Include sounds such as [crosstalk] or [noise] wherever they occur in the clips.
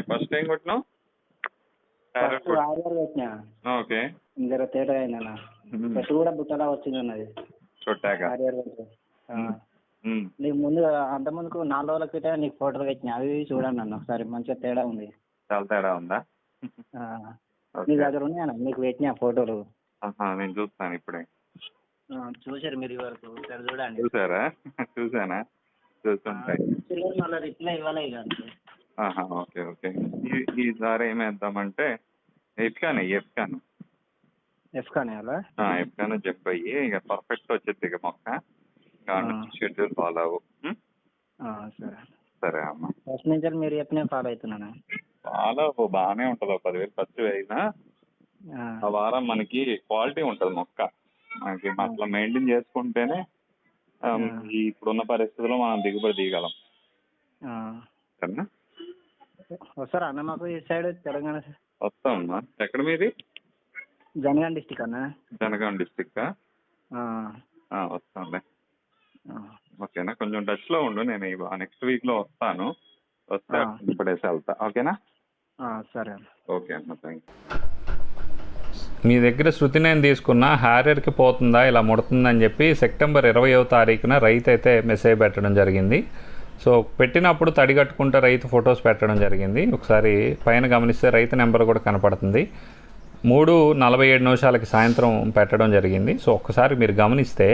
First ఏం కొట్టినావు? Okay. ఇందర తేడా అయిందన్న చెట్టు కూడా బుట్టలా వచ్చింది అన్నది. చుట్టాక. నీకు ముందు అంత ముందుకు నాలుగు రోజుల క్రితం నీకు ఫోటోలు పెట్టినా. అవి చూడండి అన్న ఒకసారి. మంచిగా తేడా ఉంది. చాలా తేడా ఉందా. ఓకే. నీ దగ్గర ఉన్నాయన్న నీకు పెట్టినా ఫోటోలు. నేను చూస్తాను ఇప్పుడే. ఆ, చూశారు మీరు వరకు చూడండి. చూసారా? చూసానా? చూస్తుంటాయి. మళ్ళీ రిప్లై ఇవ్వాలి ఇక అంతే. ఆహా, ఓకే ఓకే. ఈ ఈసారి ఏమేద్దామంటే ఎఫ్కాను ఎఫ్కాను ఎఫ్ కానీ అలా? ఎఫ్కాను చెప్పయ్యి ఇక పర్ఫెక్ట్ వచ్చింది ఇక మొక్క. షెడ్యూల్ ఫాలో అవ్వు? సరే. సరే అమ్మ. ఫస్ట్ నుంచి మీరు చెప్పిన ఫాలో అవుతున్నాను? ఫాలో అవ్వు బాగానే ఉంటుంది ఒక పదివేలు ఖర్చు అయినా. ఆ. వారం మనకి క్వాలిటీ ఉంటుంది మొక్క. మనకి అట్లా మెయింటైన్ చేసుకుంటేనే ఇప్పుడున్న పరిస్థితుల్లో మనం దిగుబడి దిగలం. సరేనా? వస్తారా? అన్న మాకు ఈ సైడ్ తెలంగాణ సైడ్? వస్తామమ్మా ఎక్కడ మీది? జనగాం డిస్టిక్ అన్న. జనగాం డిస్టిక్ ఆ. వస్తాంలే. ఓకేనా? కొంచెం టచ్లో ఉండు నేను నెక్స్ట్ వీక్లో వస్తాను. వస్తే. ఇప్పుడేసి వెళ్తా. ఓకేనా? ఆ, సరే అన్న. ఓకే అమ్మ థ్యాంక్ మీ దగ్గర శృతి నేను తీసుకున్న హ్యారియర్కి పోతుందా ఇలా ముడుతుందని చెప్పి సెప్టెంబర్ ఇరవయో తారీఖున రైతు అయితే మెసేజ్ పెట్టడం జరిగింది. సో పెట్టినప్పుడు తడి కట్టుకుంటే రైతు ఫొటోస్ పెట్టడం జరిగింది. ఒకసారి పైన గమనిస్తే రైతు నెంబర్ కూడా కనపడుతుంది. మూడు నలభై ఏడు నిమిషాలకి సాయంత్రం పెట్టడం జరిగింది. సో ఒక్కసారి మీరు గమనిస్తే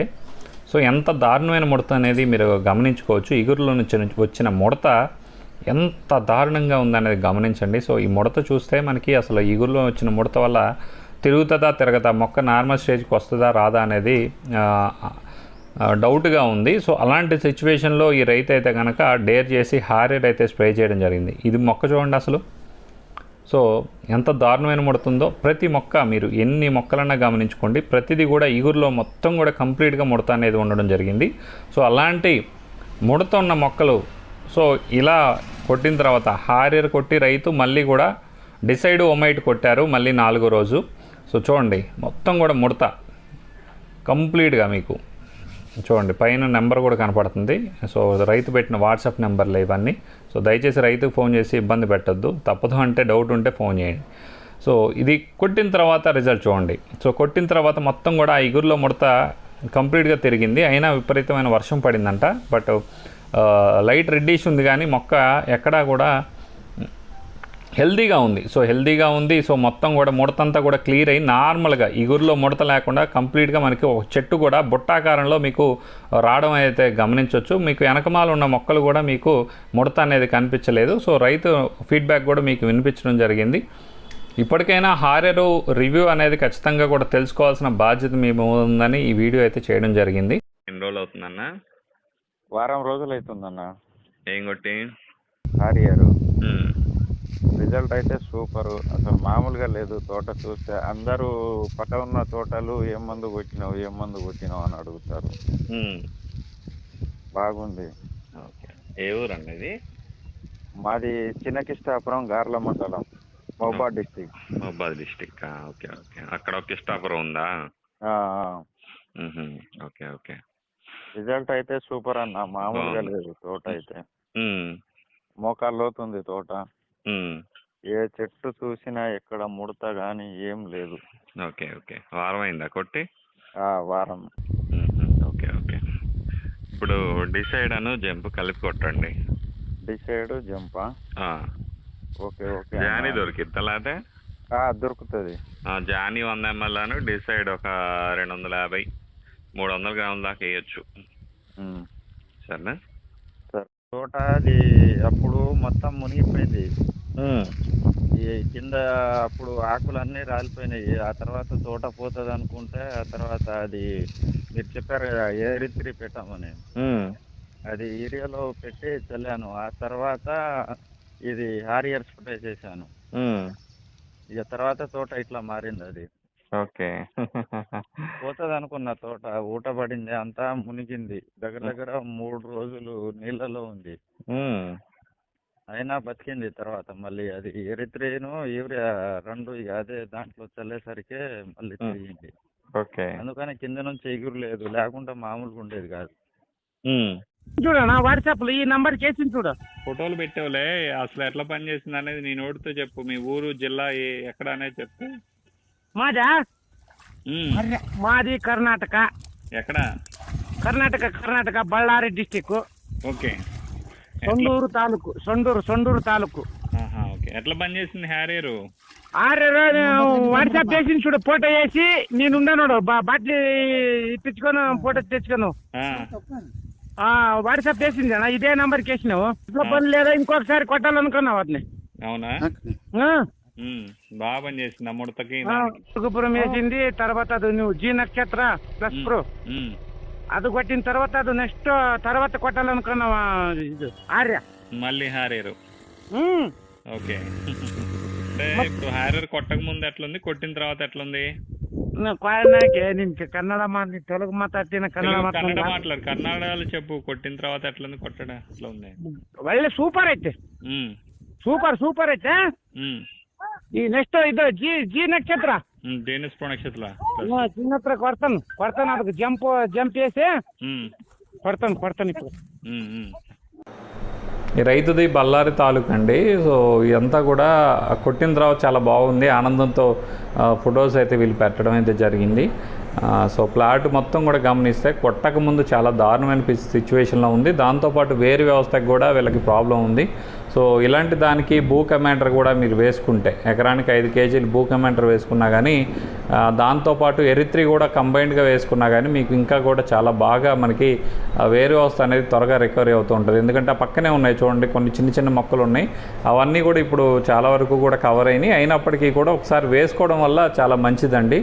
సో ఎంత దారుణమైన ముడత అనేది మీరు గమనించుకోవచ్చు. ఇగురులో నుంచి వచ్చిన ముడత ఎంత దారుణంగా ఉందనేది గమనించండి. సో ఈ ముడత చూస్తే మనకి అసలు ఇగురులో వచ్చిన ముడత వల్ల తిరుగుతుందా తిరగదా మొక్క నార్మల్ స్టేజ్కి వస్తుందా రాదా అనేది డౌట్గా ఉంది. సో అలాంటి సిచ్యువేషన్లో ఈ రైతు అయితే కనుక డేర్ చేసి హారియర్ అయితే స్ప్రే చేయడం జరిగింది. ఇది మొక్క చూడండి అసలు. సో ఎంత దారుణమైన ముడుతుందో. ప్రతి మొక్క మీరు ఎన్ని మొక్కలన్నా గమనించుకోండి. ప్రతిదీ కూడా ఇగురులో మొత్తం కూడా కంప్లీట్గా ముడత అనేది ఉండడం జరిగింది. సో అలాంటి ముడత ఉన్న మొక్కలు సో ఇలా కొట్టిన తర్వాత హారియర్ కొట్టి రైతు మళ్ళీ కూడా డిసైడ్ ఒమైట్ కొట్టారు మళ్ళీ నాలుగో రోజు. సో చూడండి మొత్తం కూడా ముడత కంప్లీట్గా మీకు. చూడండి పైన నెంబర్ కూడా కనపడుతుంది. సో రైతు పెట్టిన వాట్సాప్ నెంబర్లు ఇవన్నీ. సో దయచేసి రైతుకు ఫోన్ చేసి ఇబ్బంది పెట్టొద్దు. తప్పదు అంటే డౌట్ ఉంటే ఫోన్ చేయండి. సో ఇది కొట్టిన తర్వాత రిజల్ట్ చూడండి. సో కొట్టిన తర్వాత మొత్తం కూడా ఆ ఇగురులో ముడత కంప్లీట్గా తిరిగింది. అయినా విపరీతమైన వర్షం పడిందంట. బట్ లైట్ రెడ్డిష్ ఉంది కానీ మొక్క ఎక్కడా కూడా హెల్దీగా ఉంది. సో హెల్దీగా ఉంది. సో మొత్తం కూడా ముడతంతా కూడా క్లియర్ అయ్యి నార్మల్గా ఇగురులో ముడత లేకుండా కంప్లీట్గా మనకి ఒక చెట్టు కూడా బుట్టాకారంలో మీకు రావడం అయితే గమనించవచ్చు మీకు వెనకమాల ఉన్న మొక్కలు కూడా మీకు ముడత అనేది కనిపించలేదు. సో రైతు ఫీడ్బ్యాక్ కూడా మీకు వినిపించడం జరిగింది. ఇప్పటికైనా హారెరు రివ్యూ అనేది ఖచ్చితంగా కూడా తెలుసుకోవాల్సిన బాధ్యత మీ మీద ఉందని ఈ వీడియో అయితే చేయడం జరిగింది. ఎన్ని రోజులు అవుతుందన్న? వారం రోజులు అవుతుందన్న. ఏం కొట్టి? హారియర్. రిజల్ట్ అయితే సూపర్. అసలు మామూలుగా లేదు. తోట చూస్తే అందరూ పక్క ఉన్న తోటలు ఏం మందు కొట్టినావు ఏం మందు కొట్టినావు అని అడుగుతారు. బాగుంది. ఓకే. ఏ ఊరు అండి ఇది? మాది చిన్నకిష్టాపురం గార్ల మండలం మహబాద్ డిస్టిక్. మహబాద్ డిస్టిక్. Okay okay. అక్కడ ఒక ఇష్టాపురం ఉందా. Okay okay. రిజల్ట్ అయితే సూపర్ అన్న. మామూలుగా. లేదు. తోట అయితే. మోకాలు లోతుంది తోట. ఏ చెట్టు చూసినా ఎక్కడ ముడత కానీ ఏం లేదు. Okay okay. వారం అయిందా కొట్టి? వారం. Okay okay. ఇప్పుడు డిసైడ్ అను జంప్ కలిపి కొట్టండి. డిసైడ్ జంపా. ఓకే ఓకే జానీ. దొరికిద్దా లేకపోతే ఆ, దొరుకుతుంది. జానీ వంద ఎంఎల్ అను డిసైడ్ ఒక రెండు వందల యాభై మూడు వందల గ్రాముల దాకా వేయచ్చు. సరేనా? సరే. తోట అది అప్పుడు మొత్తం మునిగిపోయింది. ఈ కింద అప్పుడు ఆకులు అన్నీ రాలిపోయినాయి. ఆ తర్వాత తోట పోతుంది అనుకుంటే ఆ తర్వాత అది మీరు చెప్పారు కదా ఏరిత్రి పెట్టామని అది ఏరియాలో పెట్టి చల్లాను. ఆ తర్వాత ఇది హారియర్ స్ప్రే చేశాను. ఇక తర్వాత తోట ఇట్లా మారింది అది. ఓకే. పోతుంది అనుకున్న తోట ఊట పడింది అంతా మునిగింది. దగ్గర దగ్గర మూడు రోజులు నీళ్ళలో ఉంది. అయినా బతికింది తర్వాత మళ్ళీ అది ఎరిత్రేను యూరియా రెండు ఇక అదే దాంట్లో చల్లేసరికి మళ్ళీ. తిరిగింది. ఓకే. అందుకని కింద నుంచి ఎగురు లేదు లేకుంటే మామూలుగా ఉండేది కాదు. చూడనా వాట్సాప్లో ఈ నంబర్ చేసింది చూడు. ఫోటోలు పెట్టావులే అసలు ఎట్లా పని చేసింది అనేది నీ నోటితో చెప్పు మీ ఊరు జిల్లా ఏ- ఎక్కడ అనేది చెప్పు. మాదా? మాది కర్ణాటక. ఎక్కడ? Karnataka Karnataka Bellary district okay. సొండూరు taluk Sandur సొండూరు తాలూకు. ఎట్లా పని చేసింది హ్యారియరు? ఆరే వాట్సాప్ చేసింది చూడు ఫోటో వేసి నేను ఉన్నాను బాట్లీ ఇప్పించుకొని ఫోటో తెచ్చుకోను వాట్సాప్ చేసింది అన్న ఇదే నంబర్ వేసినావు. ఇంట్లో పని లేదా ఇంకొకసారి కొట్టాలనుకున్నావు అతని అవునా? బాగా పని చేసింది ముడతకి. వేసింది తర్వాత అది నువ్వు జీ నక్షత్ర ప్లస్ ప్రో. ఉమ్, అది కొట్టిన తర్వాత అది నెక్స్ట్ తర్వాత కొట్టాలనుకున్నావా ఇది ఆర్య మళ్ళీ హ్యారియరు ఉమ్. ఓకే అంటే [laughs] ఇప్పుడు హ్యారియర్ కొట్టక ముందు ఎట్లుంది కొట్టిన తర్వాత ఎట్లుంది నువ్వు కోయనాకే నేను కన్నడ మాట్లాడి తెలుగు మాట్లాడిన కన్నడ తెలుగు- కన్నడ మాట్లాడ మాట్లాడు కన్నడలో చెప్పు కొట్టిన తర్వాత ఎట్లుంది కొట్టడం ఎట్లా ఉంది ಒಳ್ಳೆ ಸೂಪರ್ ಐತೆ ఉమ్, సూపర్ సూపర్ ಐತೆ ఉమ్, ఈ నెక్స్ట్ ಇದು జీ జీ నక్షత్ర ఉమ్, డేనిస్ చిన్నప్పుడు కొడతాను. కొడతాను జంప్ జంప్ చేసి కొడతాను కొడతాను ఇప్పుడు. రైతుది బళ్ళారి తాలూకు అండి. సో ఇదంతా కూడా కొట్టిన తర్వాత చాలా బాగుంది. ఆనందంతో ఫొటోస్ అయితే వీళ్ళు పెట్టడం అయితే జరిగింది. సో ప్లాట్ మొత్తం కూడా గమనిస్తే కొట్టక ముందు చాలా దారుణమైన సిచ్యువేషన్లో ఉంది. దాంతోపాటు వేరు వ్యవస్థకు కూడా వీళ్ళకి ప్రాబ్లం ఉంది. సో ఇలాంటి దానికి భూ కమాండర్ కూడా మీరు వేసుకుంటే ఎకరానికి ఐదు కేజీలు భూ కమాండర్ వేసుకున్నా కానీ దాంతోపాటు ఎరిత్రి కూడా కంబైన్డ్గా వేసుకున్నా కానీ మీకు ఇంకా కూడా చాలా బాగా మనకి వేరే వేరు వ్యవస్థ అనేది త్వరగా రికవరీ అవుతూ ఉంటుంది. ఎందుకంటే ఆ పక్కనే ఉన్నాయి చూడండి కొన్ని చిన్న చిన్న మొక్కలు ఉన్నాయి. అవన్నీ కూడా ఇప్పుడు చాలా వరకు కూడా కవర్ అయినాయి. అయినప్పటికీ కూడా ఒకసారి వేసుకోవడం వల్ల చాలా మంచిదండి.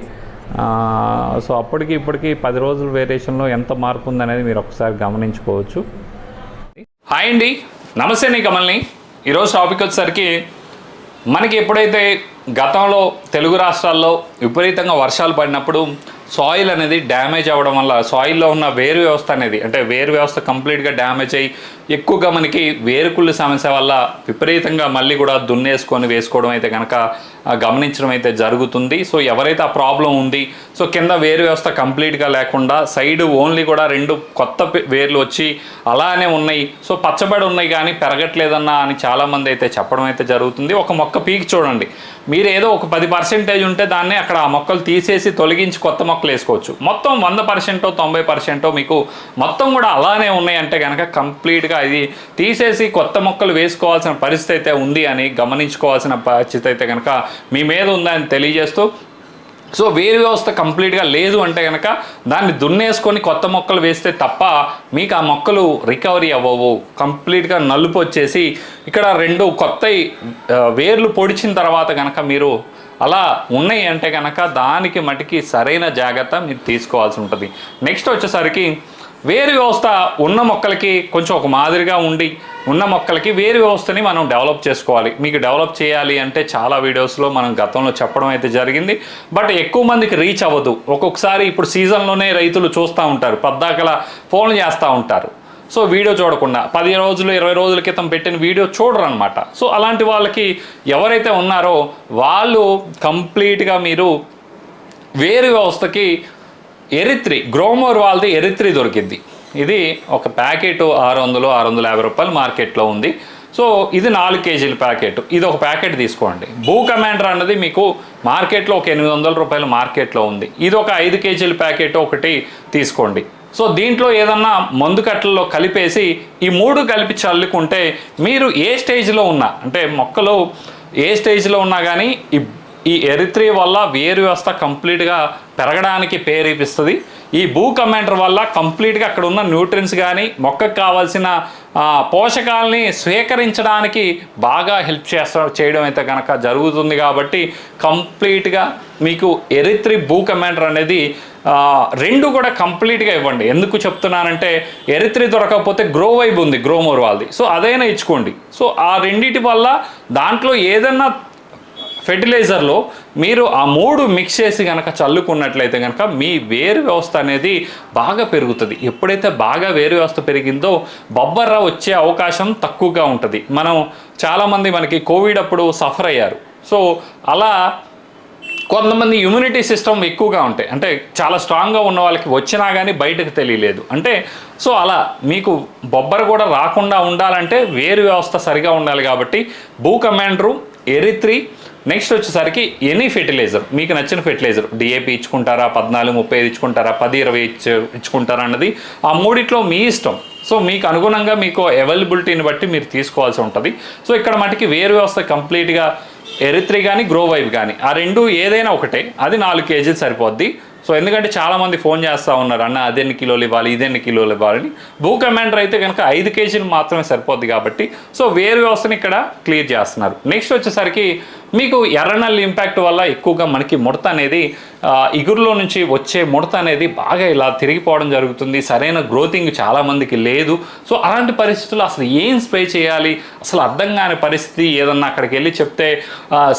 సో అప్పటికి ఇప్పటికి పది రోజుల వేరియేషన్లో ఎంత మార్పు ఉందనేది మీరు ఒకసారి గమనించుకోవచ్చు. హాయ్ అండి. నమస్తే నీ కమల్ని. ఈరోజు టాపిక్ వచ్చేసరికి మనకి ఎప్పుడైతే గతంలో తెలుగు రాష్ట్రాల్లో విపరీతంగా వర్షాలు పడినప్పుడు సాయిల్ అనేది డ్యామేజ్ అవ్వడం వల్ల సాయిల్లో ఉన్న వేరు వ్యవస్థ అనేది అంటే వేరు వ్యవస్థ కంప్లీట్గా డ్యామేజ్ అయ్యి ఎక్కువగా మనకి వేరుకుళ్ళు సమస్య వల్ల విపరీతంగా మళ్ళీ కూడా దున్నేసుకొని వేసుకోవడం అయితే కనుక గమనించడం అయితే జరుగుతుంది. సో ఎవరైతే ఆ ప్రాబ్లం ఉంది సో కింద వేరు వ్యవస్థ కంప్లీట్గా లేకుండా సైడ్ ఓన్లీ కూడా రెండు కొత్త వేర్లు వచ్చి అలానే ఉన్నాయి. సో పచ్చబడి ఉన్నాయి కానీ పెరగట్లేదన్నా అని చాలామంది అయితే చెప్పడం అయితే జరుగుతుంది. ఒక మొక్క పీకి చూడండి. మీరు ఏదో ఒక పది పర్సెంటేజ్ ఉంటే దాన్ని అక్కడ ఆ మొక్కలు తీసేసి తొలగించి కొత్త మొక్కలు వేసుకోవచ్చు. మొత్తం వంద పర్సెంటో తొంభై పర్సెంటో మీకు మొత్తం కూడా అలానే ఉన్నాయి అంటే కనుక కంప్లీట్గా ఇది తీసేసి కొత్త మొక్కలు వేసుకోవాల్సిన పరిస్థితి అయితే ఉంది అని గమనించుకోవాల్సిన పరిస్థితి అయితే కనుక మీ మీద ఉందని తెలియజేస్తూ సో వేరు వ్యవస్థ కంప్లీట్గా లేదు అంటే కనుక దాన్ని దున్నేసుకొని కొత్త మొక్కలు వేస్తే తప్ప మీకు ఆ మొక్కలు రికవరీ అవ్వవు. కంప్లీట్గా నలుపు వచ్చేసి ఇక్కడ రెండు కొత్త వేర్లు పొడిచిన తర్వాత కనుక మీరు అలా ఉన్నాయి అంటే కనుక దానికి మటుకి సరైన జాగ్రత్త మీరు తీసుకోవాల్సి ఉంటుంది. నెక్స్ట్ వచ్చేసరికి వేరు వ్యవస్థ ఉన్న మొక్కలకి కొంచెం ఒక మాదిరిగా ఉండి ఉన్న మొక్కలకి వేరు వ్యవస్థని మనం డెవలప్ చేసుకోవాలి. మీకు డెవలప్ చేయాలి అంటే చాలా వీడియోస్లో మనం గతంలో చెప్పడం అయితే జరిగింది. బట్ ఎక్కువ మందికి రీచ్ అవ్వదు. ఒక్కొక్కసారి ఇప్పుడు సీజన్లోనే రైతులు చూస్తూ ఉంటారు. పద్దాకల ఫోన్లు చేస్తూ ఉంటారు. సో వీడియో చూడకుండా పది రోజులు ఇరవై రోజుల క్రితం పెట్టిన వీడియో చూడరు అనమాట సో అలాంటి వాళ్ళకి ఎవరైతే ఉన్నారో వాళ్ళు కంప్లీట్గా మీరు వేరు వ్యవస్థకి ఎరిత్రి గ్రోమోర్ వాళ్ళది ఎరిత్రి దొరికింది ఇది ఒక ప్యాకెట్ ఆరు వందలు ఆరు వందల యాభై రూపాయలు మార్కెట్లో ఉంది. సో ఇది నాలుగు కేజీల ప్యాకెట్. ఇది ఒక ప్యాకెట్ తీసుకోండి. భూ కమాండర్ అన్నది మీకు మార్కెట్లో ఒక ఎనిమిది వందల రూపాయలు మార్కెట్లో ఉంది. ఇది ఒక ఐదు కేజీల ప్యాకెట్ ఒకటి తీసుకోండి. సో దీంట్లో ఏదన్నా మందు కట్టల్లో కలిపేసి ఈ మూడు కలిపి చల్లుకుంటే మీరు ఏ స్టేజ్లో ఉన్నా అంటే మొక్కలు ఏ స్టేజ్లో ఉన్నా కానీ ఈ ఈ ఎరిత్రీ వల్ల వేరు వ్యవస్థ కంప్లీట్గా పెరగడానికి ప్రేరేపిస్తుంది ఈ భూ కమాండర్ వల్ల కంప్లీట్గా అక్కడ ఉన్న న్యూట్రియన్స్ కానీ మొక్కకు కావాల్సిన పోషకాలని స్వీకరించడానికి బాగా హెల్ప్ చేస్తా చేయడం అయితే కనుక జరుగుతుంది కాబట్టి కంప్లీట్గా మీకు ఎరిత్రి భూ కమాండర్ అనేది రెండు కూడా కంప్లీట్గా ఇవ్వండి. ఎందుకు చెప్తున్నానంటే ఎరిత్రి దొరకకపోతే గ్రో వైబ్ ఉంది గ్రోమోర్ వాళ్ళది. సో అదైనా ఇచ్చుకోండి. సో ఆ రెండింటి వల్ల దాంట్లో ఏదన్నా ఫెర్టిలైజర్లో మీరు ఆ మూడు మిక్స్ చేసి కనుక చల్లుకున్నట్లయితే కనుక మీ వేరు వ్యవస్థ అనేది బాగా పెరుగుతుంది. ఎప్పుడైతే బాగా వేరు వ్యవస్థ పెరిగిందో బొబ్బర్ర వచ్చే అవకాశం తక్కువగా ఉంటుంది. మనం చాలామంది మనకి కోవిడ్ అప్పుడు సఫర్ అయ్యారు. సో అలా కొంతమంది ఇమ్యూనిటీ సిస్టమ్ ఎక్కువగా ఉంటాయి. అంటే చాలా స్ట్రాంగ్గా ఉన్న వాళ్ళకి వచ్చినా కానీ బయటకు తెలియలేదు. అంటే సో అలా మీకు బొబ్బర కూడా రాకుండా ఉండాలంటే వేరు వ్యవస్థ సరిగా ఉండాలి కాబట్టి భూ కమాండరు ఎరిత్రి. నెక్స్ట్ వచ్చేసరికి ఎనీ ఫెర్టిలైజర్. మీకు నచ్చిన ఫెర్టిలైజర్. డిఏపి ఇచ్చుకుంటారా? పద్నాలుగు ముప్పై ఐదు ఇచ్చుకుంటారా? పది ఇరవై ఇచ్చు ఇచ్చుకుంటారా అన్నది ఆ మూడిట్లో మీ ఇష్టం. సో మీకు అనుగుణంగా మీకు అవైలబిలిటీని బట్టి మీరు తీసుకోవాల్సి ఉంటుంది. సో ఇక్కడ మటుకి వేరు వ్యవస్థ కంప్లీట్గా ఎరిత్రి కానీ గ్రో వైబ్ కానీ ఆ రెండు ఏదైనా ఒకటే. అది నాలుగు కేజీలు సరిపోద్ది. సో ఎందుకంటే చాలామంది ఫోన్ చేస్తూ ఉన్నారు అన్న అదెన్ని కిలోలు ఇవ్వాలి ఇదెన్ని కిలోలు ఇవ్వాలని భూ కమాండర్ అయితే కనుక ఐదు కేజీలు మాత్రమే సరిపోద్ది కాబట్టి సో వేరు వ్యవస్థని ఇక్కడ క్లియర్ చేస్తున్నారు. నెక్స్ట్ వచ్చేసరికి మీకు ఎర్రనల్ ఇంపాక్ట్ వల్ల ఎక్కువగా మనకి ముడత అనేది ఇగురులో నుంచి వచ్చే ముడత అనేది బాగా ఇలా తిరిగిపోవడం జరుగుతుంది. సరైన గ్రోతింగ్ చాలామందికి లేదు. సో అలాంటి పరిస్థితుల్లో అసలు ఏం స్ప్రే చేయాలి? అసలు అర్థం కాని పరిస్థితి ఏదన్నా అక్కడికి వెళ్ళి చెప్తే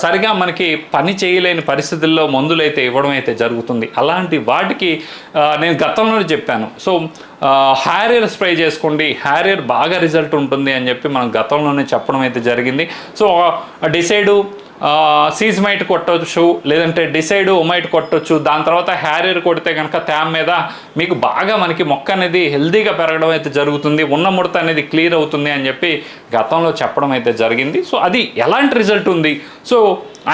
సరిగా మనకి పని చేయలేని పరిస్థితుల్లో మందులు అయితే ఇవ్వడం అయితే జరుగుతుంది. అలాంటి వాటికి నేను గతంలోనే చెప్పాను. సో హ్యారియర్ స్ప్రే చేసుకోండి. హ్యారియర్ బాగా రిజల్ట్ ఉంటుంది అని చెప్పి మనం గతంలోనే చెప్పడం అయితే జరిగింది. సో డిసైడు సీజ్మైట్ కొట్టవచ్చు లేదంటే డిసైడ్ ఒమైట్ కొట్టవచ్చు దాని తర్వాత హ్యారియర్ కొడితే కనుక ట్యామ్ మీద మీకు బాగా మనకి మొక్క అనేది హెల్దీగా పెరగడం అయితే జరుగుతుంది ఉన్న ముడత అనేది క్లియర్ అవుతుంది అని చెప్పి గతంలో చెప్పడం అయితే జరిగింది. సో అది ఎలాంటి రిజల్ట్ ఉంది? సో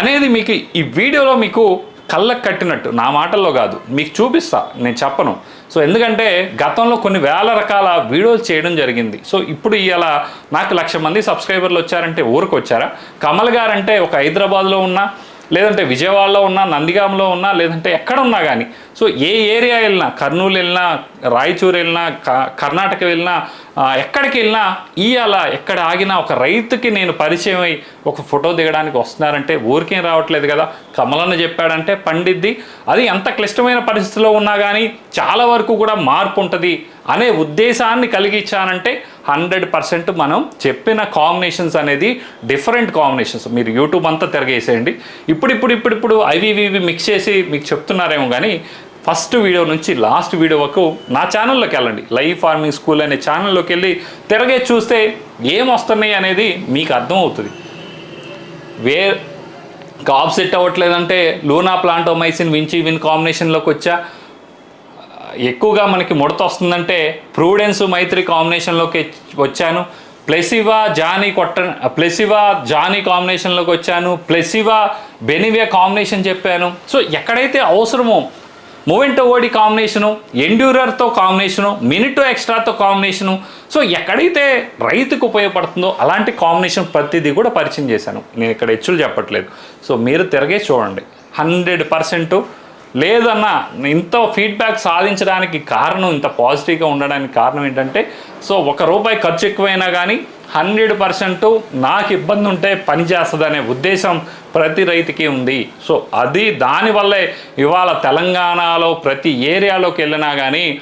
అనేది మీకు ఈ వీడియోలో మీకు కళ్ళకు కట్టినట్టు నా మాటల్లో కాదు మీకు చూపిస్తా నేను చెప్పను. సో ఎందుకంటే గతంలో కొన్ని వేల రకాల వీడియోలు చేయడం జరిగింది. సో ఇప్పుడు ఇలా నాకు లక్ష మంది సబ్స్క్రైబర్లు వచ్చారంటే ఊరికి వచ్చారా కమల్ గారు అంటే ఒక హైదరాబాద్లో ఉన్నా లేదంటే విజయవాడలో ఉన్నా నందిగాంలో ఉన్నా లేదంటే ఎక్కడ ఉన్నా కానీ సో ఏ ఏరియా వెళ్ళినా కర్నూలు వెళ్ళినా రాయచూరు వెళ్ళినా క- కర్ణాటక వెళ్ళినా ఎక్కడికి వెళ్ళినా ఇవాళ ఎక్కడ ఆగినా ఒక రైతుకి నేను పరిచయం అయి ఒక ఫోటో దిగడానికి వస్తున్నారంటే ఊరికేం రావట్లేదు కదా. కమలన్న చెప్పాడంటే పండిద్ది. అది ఎంత క్లిష్టమైన పరిస్థితిలో ఉన్నా కానీ చాలా వరకు కూడా మార్పు ఉంటుంది అనే ఉద్దేశాన్ని కలిగించానంటే హండ్రెడ్ పర్సెంట్ మనం చెప్పిన కాంబినేషన్స్ అనేది డిఫరెంట్ కాంబినేషన్స్. మీరు యూట్యూబ్ అంతా తిరగేసేయండి. ఇప్పుడు ఇప్పుడు ఇప్పుడు ఇప్పుడు అవి ఇవి మిక్స్ చేసి మీకు చెప్తున్నారేమో కానీ ఫస్ట్ వీడియో నుంచి లాస్ట్ వీడియో వరకు నా ఛానల్లోకి వెళ్ళండి. లైవ్ ఫార్మింగ్ స్కూల్ అనే ఛానల్లోకి వెళ్ళి తిరగే చూస్తే ఏం వస్తున్నాయి అనేది మీకు అర్థమవుతుంది. వే కాప్ సెట్ అవ్వట్లేదంటే లూనా ప్లాంటోమైసిన్ వించి విన్ కాంబినేషన్లోకి వచ్చా. ఎక్కువగా మనకి ముడత వస్తుందంటే ప్రూడెన్స్ మైత్రి కాంబినేషన్లోకి వచ్చాను. ప్లెసివా జానీ కొట్ట ప్లెసివా జానీ కాంబినేషన్లోకి వచ్చాను. ప్లెసివా బెనివియా కాంబినేషన్ చెప్పాను. సో ఎక్కడైతే అవసరమో మూవెంటో ఓడి కాంబినేషను ఎండ్యూరర్తో కాంబినేషను మినిటో ఎక్స్ట్రాతో కాంబినేషను సో ఎక్కడైతే రైతుకు ఉపయోగపడుతుందో అలాంటి కాంబినేషన్ ప్రతిదీ కూడా పరిచయం చేశాను. నేను ఇక్కడ హెచ్చులు చెప్పట్లేదు. సో మీరు తిరగే చూడండి. హండ్రెడ్ పర్సెంట్ లేదన్న ఇంత ఫీడ్బ్యాక్ సాధించడానికి కారణం ఇంత పాజిటివ్గా ఉండడానికి కారణం ఏంటంటే సో ఒక రూపాయి ఖర్చు ఎక్కువైనా కానీ హండ్రెడ్ పర్సెంట్ నాకు ఇబ్బంది ఉంటే పని చేస్తుందనే ఉద్దేశం ప్రతి రైతుకి ఉంది. సో అది దానివల్లే ఇవాళ తెలంగాణలో ప్రతి ఏరియాలోకి వెళ్ళినా కానీ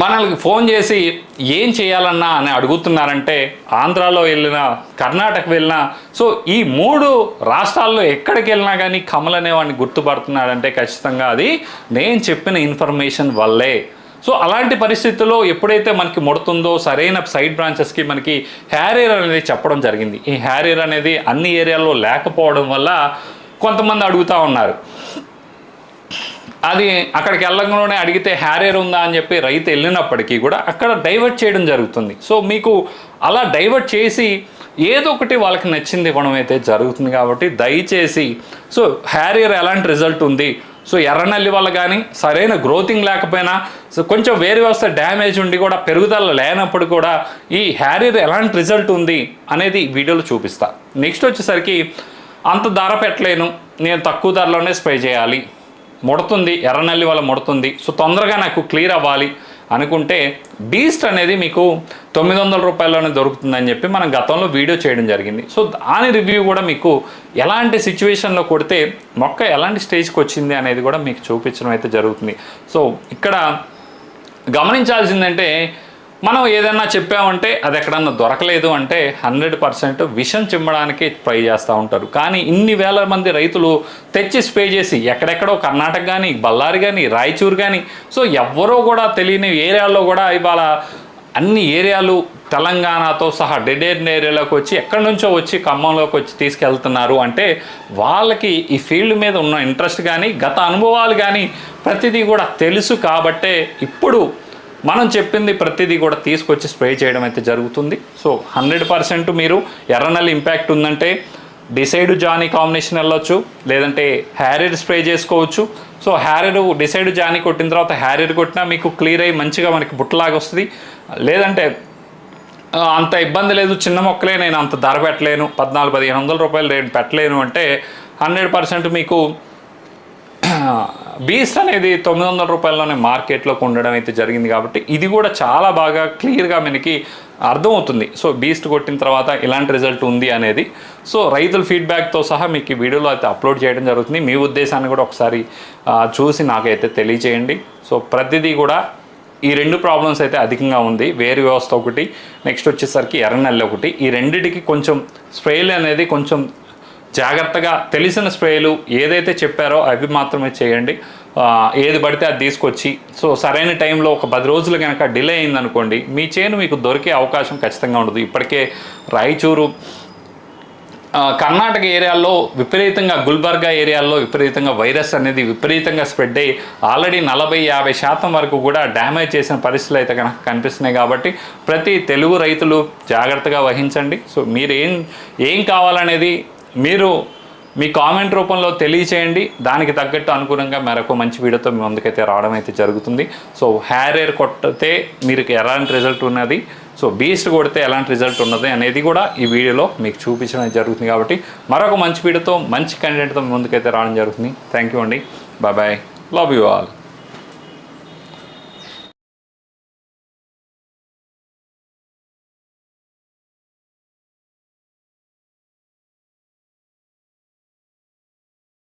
మనల్ని ఫోన్ చేసి ఏం చేయాలన్నా అని అడుగుతున్నారంటే ఆంధ్రాలో వెళ్ళినా కర్ణాటక వెళ్ళినా సో ఈ మూడు రాష్ట్రాల్లో ఎక్కడికి వెళ్ళినా కానీ కమల్ అనేవాడిని గుర్తుపడుతున్నాడంటే ఖచ్చితంగా అది నేను చెప్పిన ఇన్ఫర్మేషన్ వల్లే. సో అలాంటి పరిస్థితుల్లో ఎప్పుడైతే మనకి ముడుతుందో సరైన సైడ్ బ్రాంచెస్కి మనకి హ్యారియర్ అనేది చెప్పడం జరిగింది. ఈ హ్యారియర్ అనేది అన్ని ఏరియాల్లో లేకపోవడం వల్ల కొంతమంది అడుగుతూ ఉన్నారు. అది అక్కడికి వెళ్ళంగానే అడిగితే హ్యారియర్ ఉందా అని చెప్పి రైతు వెళ్ళినప్పటికీ కూడా అక్కడ డైవర్ట్ చేయడం జరుగుతుంది. సో మీకు అలా డైవర్ట్ చేసి ఏదో ఒకటి వాళ్ళకి నచ్చింది ఇవ్వడం అయితే జరుగుతుంది కాబట్టి దయచేసి సో హ్యారియర్ ఎలాంటి రిజల్ట్ ఉంది? సో ఎర్రనల్లి వల్ల కానీ సరైన గ్రోతింగ్ లేకపోయినా సో కొంచెం వేరే వ్యవస్థ డ్యామేజ్ ఉండి కూడా పెరుగుదల లేనప్పుడు కూడా ఈ హ్యారియర్ ఎలాంటి రిజల్ట్ ఉంది అనేది వీడియోలో చూపిస్తా. నెక్స్ట్ వచ్చేసరికి అంత ధర పెట్టలేను నేను తక్కువ ధరలోనే స్ప్రే చేయాలి. ముడుతుంది ఎర్రనల్లి వల్ల ముడుతుంది. సో తొందరగా నాకు క్లియర్ అవ్వాలి అనుకుంటే బీస్ట్ అనేది మీకు తొమ్మిది వందల రూపాయల్లోనే దొరుకుతుందని చెప్పి మనం గతంలో వీడియో చేయడం జరిగింది. సో దాని రివ్యూ కూడా మీకు ఎలాంటి సిచ్యువేషన్లో కొడితే మొక్క ఎలాంటి స్టేజ్కి వచ్చింది అనేది కూడా మీకు చూపించడం అయితే జరుగుతుంది. సో ఇక్కడ గమనించాల్సిందంటే మనం ఏదైనా చెప్పామంటే అది ఎక్కడన్నా దొరకలేదు అంటే హండ్రెడ్ పర్సెంట్ విషం చిమ్మడానికి ట్రై చేస్తూ ఉంటారు. కానీ ఇన్ని వేల మంది రైతులు తెచ్చి స్ప్రే చేసి ఎక్కడెక్కడో కర్ణాటక కానీ బళ్ళారి కానీ రాయచూరు కానీ సో ఎవరో కూడా తెలియని ఏరియాలో కూడా ఇవాళ అన్ని ఏరియాలు తెలంగాణతో సహా డెడేర్న్ ఏరియాలోకి వచ్చి ఎక్కడి నుంచో వచ్చి ఖమ్మంలోకి వచ్చి తీసుకెళ్తున్నారు అంటే వాళ్ళకి ఈ ఫీల్డ్ మీద ఉన్న ఇంట్రెస్ట్ కానీ గత అనుభవాలు కానీ ప్రతిదీ కూడా తెలుసు కాబట్టే ఇప్పుడు మనం చెప్పింది ప్రతిదీ కూడా తీసుకొచ్చి స్ప్రే చేయడం అయితే జరుగుతుంది. సో హండ్రెడ్ పర్సెంట్ మీరు ఎర్రనల్ ఇంపాక్ట్ ఉందంటే డిసైడ్ జానీ కాంబినేషన్ వెళ్ళొచ్చు లేదంటే హ్యారియర్ స్ప్రే చేసుకోవచ్చు. సో హ్యారీర్ డిసైడ్ జానీ కొట్టిన తర్వాత హ్యారియర్ కొట్టినా మీకు క్లియర్ అయ్యి మంచిగా మనకి బుట్టలాగా వస్తుంది. లేదంటే అంత ఇబ్బంది లేదు చిన్న మొక్కలే నేను అంత ధర పెట్టలేను పద్నాలుగు పదిహేను వందల రూపాయలు రేటు పెట్టలేను అంటే హండ్రెడ్ పర్సెంట్ మీకు బీస్ట్ అనేది తొమ్మిది వందల రూపాయల్లోనే మార్కెట్లోకి ఉండడం అయితే జరిగింది కాబట్టి ఇది కూడా చాలా బాగా క్లియర్గా మనకి అర్థమవుతుంది. సో బీస్ట్ కొట్టిన తర్వాత ఇలాంటి రిజల్ట్ ఉంది అనేది. సో రైతుల ఫీడ్బ్యాక్తో సహా మీకు ఈ వీడియోలో అయితే అప్లోడ్ చేయడం జరుగుతుంది. మీ ఉద్దేశాన్ని కూడా ఒకసారి చూసి నాకైతే తెలియచేయండి. సో ప్రతిదీ కూడా ఈ రెండు ప్రాబ్లమ్స్ అయితే అధికంగా ఉంది. వేరు వ్యవస్థ ఒకటి నెక్స్ట్ వచ్చేసరికి ఎర్రనెల్లి ఒకటి. ఈ రెండిటికి కొంచెం స్ప్రేలు అనేది కొంచెం జాగ్రత్తగా తెలిసిన స్ప్రేలు ఏదైతే చెప్పారో అవి మాత్రమే చేయండి. ఏది పడితే అది తీసుకొచ్చి సో సరైన టైంలో ఒక పది రోజులు కనుక డిలే అయిందనుకోండి మీ చేను మీకు దొరికే అవకాశం ఖచ్చితంగా ఉండదు. ఇప్పటికే రాయచూరు కర్ణాటక ఏరియాల్లో విపరీతంగా గుల్బర్గా ఏరియాల్లో విపరీతంగా వైరస్ అనేది విపరీతంగా స్ప్రెడ్ అయ్యి ఆల్రెడీ నలభై యాభై శాతం వరకు కూడా డ్యామేజ్ చేసిన పరిస్థితులు అయితే కనుక కనిపిస్తున్నాయి కాబట్టి ప్రతి తెలుగు రైతులు జాగ్రత్తగా వహించండి. సో మీరు ఏం ఏం కావాలనేది మీరు మీ కామెంట్ రూపంలో తెలియచేయండి. దానికి తగ్గట్టు అనుగుణంగా మరొక మంచి వీడియోతో మీ ముందుకైతే రావడం అయితే జరుగుతుంది. సో హ్యార్ ఎయిర్ కొట్టితే మీరు ఎలాంటి రిజల్ట్ ఉన్నది? సో బీస్ట్ కొడితే ఎలాంటి రిజల్ట్ ఉన్నది అనేది కూడా ఈ వీడియోలో మీకు చూపించడం జరుగుతుంది కాబట్టి మరొక మంచి వీడియోతో మంచి కంటెంట్తో మీ ముందుకైతే రావడం జరుగుతుంది. థ్యాంక్ యూ అండి. Bye bye love you all